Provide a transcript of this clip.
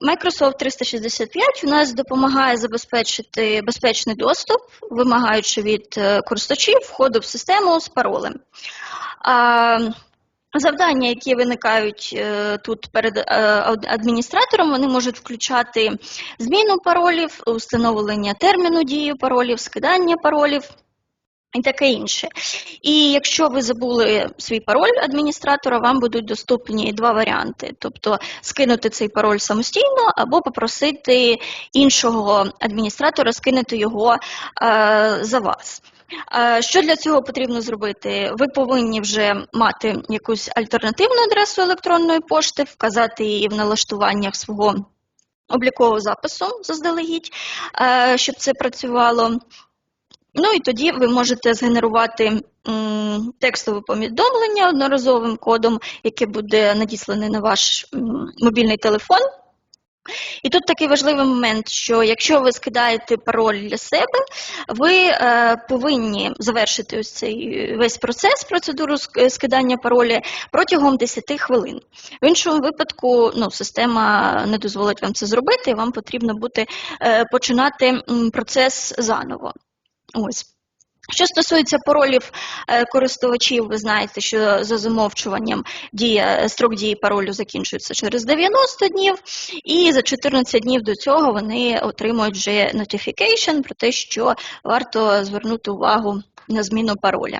Microsoft 365 у нас допомагає забезпечити безпечний доступ, вимагаючи від е, користувачів входу в систему з паролем. Завдання, які виникають е, тут перед е, адміністратором, вони можуть включати зміну паролів, встановлення терміну дії паролів, скидання паролів і таке інше. І якщо ви забули свій пароль адміністратора, вам будуть доступні два варіанти: тобто скинути цей пароль самостійно або попросити іншого адміністратора скинути його е, за вас. Е, Що для цього потрібно зробити? Ви повинні вже мати якусь альтернативну адресу електронної пошти, вказати її в налаштуваннях свого облікового запису заздалегідь, е, щоб це працювало. Ну і тоді ви можете згенерувати текстове повідомлення одноразовим кодом, яке буде надіслане на ваш мобільний телефон. І тут такий важливий момент, що якщо ви скидаєте пароль для себе, ви е, повинні завершити ось цей весь процес, процедуру скидання пароля протягом 10 хвилин. В іншому випадку ну, система не дозволить вам це зробити, і вам потрібно буде е, починати процес заново. Ось. Що стосується паролів е, користувачів, ви знаєте, що за замовчуванням дія, строк дії паролю закінчується через 90 днів, і за 14 днів до цього вони отримують вже notification про те, що варто звернути увагу на зміну пароля.